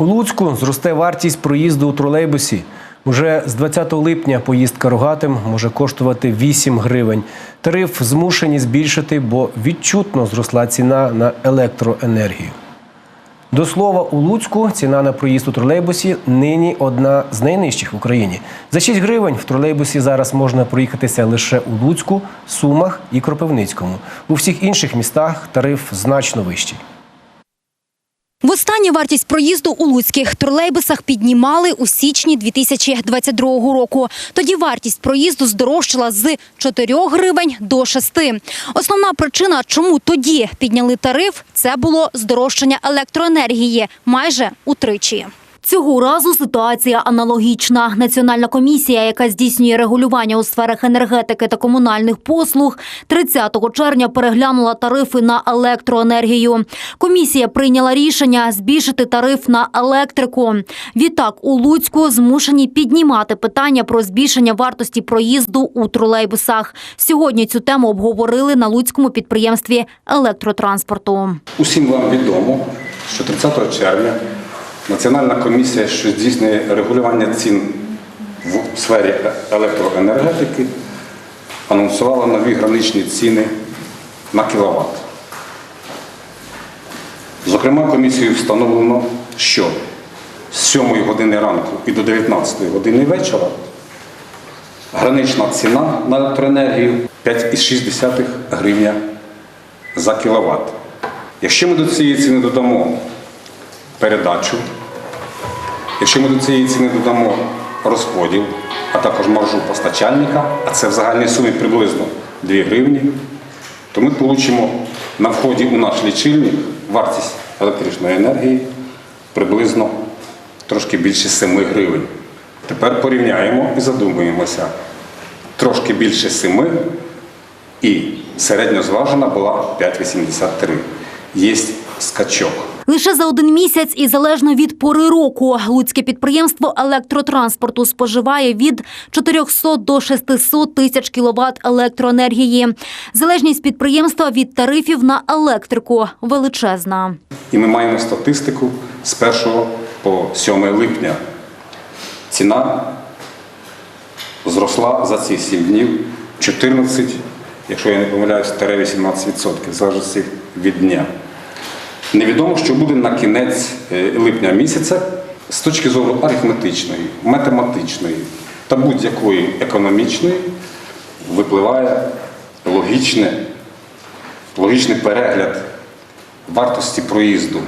У Луцьку зросте вартість проїзду у тролейбусі. Уже з 20 липня поїздка рогатим може коштувати 8 гривень. Тариф змушені збільшити, бо відчутно зросла ціна на електроенергію. До слова, у Луцьку ціна на проїзд у тролейбусі нині одна з найнижчих в Україні. За 6 гривень в тролейбусі зараз можна проїхатися лише у Луцьку, Сумах і Кропивницькому. У всіх інших містах тариф значно вищий. Востаннє вартість проїзду у луцьких тролейбусах піднімали у січні 2022 року. Тоді вартість проїзду здорожчала з 4 гривень до 6. Основна причина, чому тоді підняли тариф, це було здорожчання електроенергії майже утричі. Цього разу ситуація аналогічна. Національна комісія, яка здійснює регулювання у сферах енергетики та комунальних послуг, 30 червня переглянула тарифи на електроенергію. Комісія прийняла рішення збільшити тариф на електрику. Відтак у Луцьку змушені піднімати питання про збільшення вартості проїзду у тролейбусах. Сьогодні цю тему обговорили на луцькому підприємстві електротранспорту. Усім вам відомо, що 30 червня Національна комісія, що здійснює регулювання цін в сфері електроенергетики, анонсувала нові граничні ціни на кіловат. Зокрема, комісією встановлено, що з 7 години ранку і до 19 години вечора гранична ціна на електроенергію 5,6 гривня за кіловат. Якщо ми до цієї ціни додамо передачу, якщо ми до цієї ціни додамо розподіл, а також маржу постачальника, а це в загальній сумі приблизно 2 гривні, то ми отримаємо на вході у наш лічильник вартість електричної енергії приблизно трошки більше 7 гривень. Тепер порівняємо і задумуємося. Трошки більше 7 і середньозважена була 5,83. Є скачок. Лише за один місяць і залежно від пори року луцьке підприємство електротранспорту споживає від 400 до 600 тисяч кіловат електроенергії. Залежність підприємства від тарифів на електрику величезна. І ми маємо статистику з 1 по 7 липня. Ціна зросла за ці 7 днів 14, якщо я не помиляюсь, 18%, в залежності від дня. Невідомо, що буде на кінець е, липня місяця з точки зору арифметичної, математичної та будь-якої економічної випливає логічне, логічний перегляд вартості проїзду.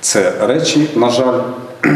Це речі, на жаль,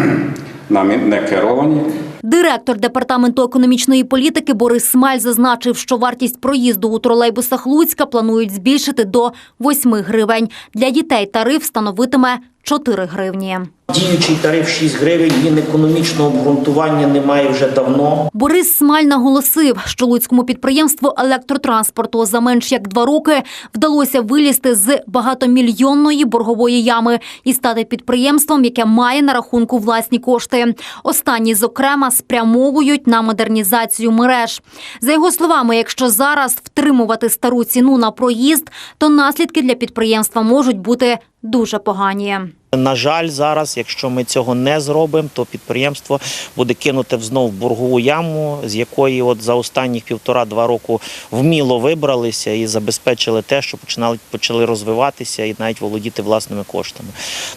нами не керовані. Директор департаменту економічної політики Борис Смаль зазначив, що вартість проїзду у тролейбусах Луцька планують збільшити до 8 гривень. Для дітей тариф становитиме 4 гривні. Діючий тариф 6 гривень, він економічного обґрунтування немає вже давно. Борис Смаль наголосив, що луцькому підприємству електротранспорту за менш як два роки вдалося вилізти з багатомільйонної боргової ями і стати підприємством, яке має на рахунку власні кошти. Останні, зокрема, спрямовують на модернізацію мереж. За його словами, якщо зараз втримувати стару ціну на проїзд, то наслідки для підприємства можуть бути дуже погані. На жаль, зараз, якщо ми цього не зробимо, то підприємство буде кинуте знов в боргову яму, з якої от за останніх півтора-два року вміло вибралися і забезпечили те, що починали почали розвиватися і навіть володіти власними коштами.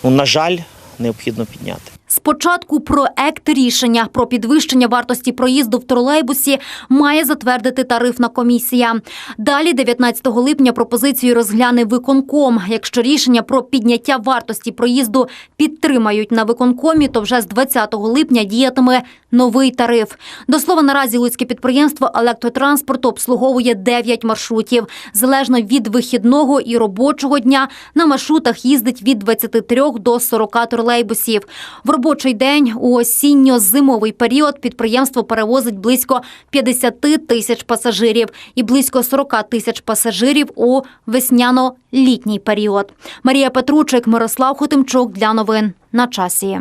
Ну на жаль, необхідно підняти. Спочатку проект рішення про підвищення вартості проїзду в тролейбусі має затвердити тарифна комісія. Далі, 19 липня, пропозицію розгляне виконком. Якщо рішення про підняття вартості проїзду підтримають на виконкомі, то вже з 20 липня діятиме новий тариф. До слова, наразі луцьке підприємство електротранспорту обслуговує 9 маршрутів. Залежно від вихідного і робочого дня на маршрутах їздить від 23 до 40 тролейбусів. В робочий день у осінньо-зимовий період підприємство перевозить близько 50 тисяч пасажирів і близько 40 тисяч пасажирів у весняно-літній період. Марія Петручик, Мирослав Хотимчук для новин на часі.